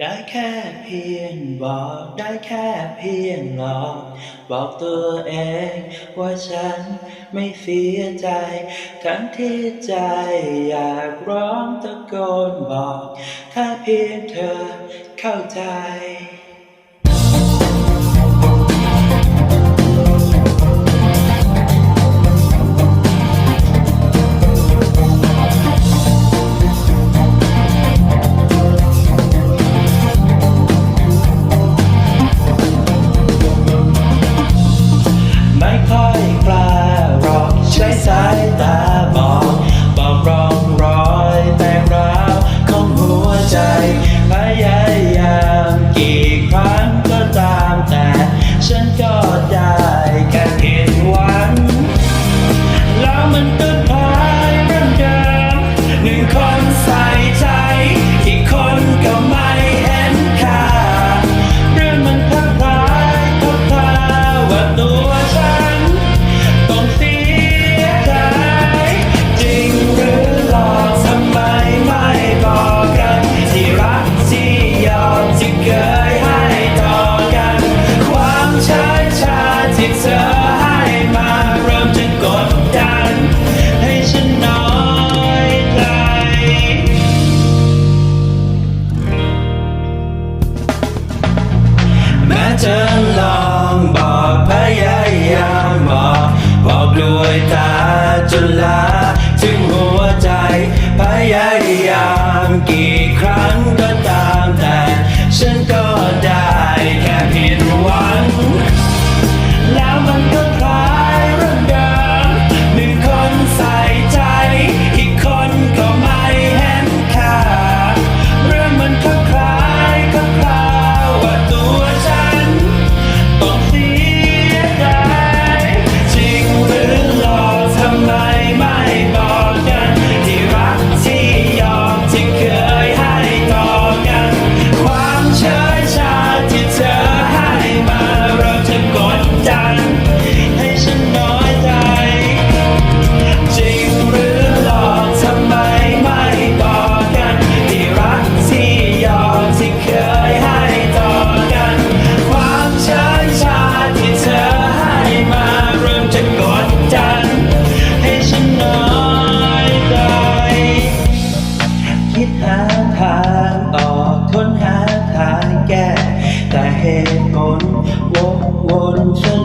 ได้แค่เพียงบอกได้แค่เพียงหลอกบอกตัวเองว่าฉันไม่เสียใจ ทั้งที่ใจอยากร้องตะโกนบอก ถ้าเพียงเธอเข้าใจ ฉันลองบอกพยายามบอกบอกด้วยตาจนลาถึงหัวใจพยายามกี่ครั้ง ทางออกค้นหาทางแก้ แต่เหตุผลวนวนฉัน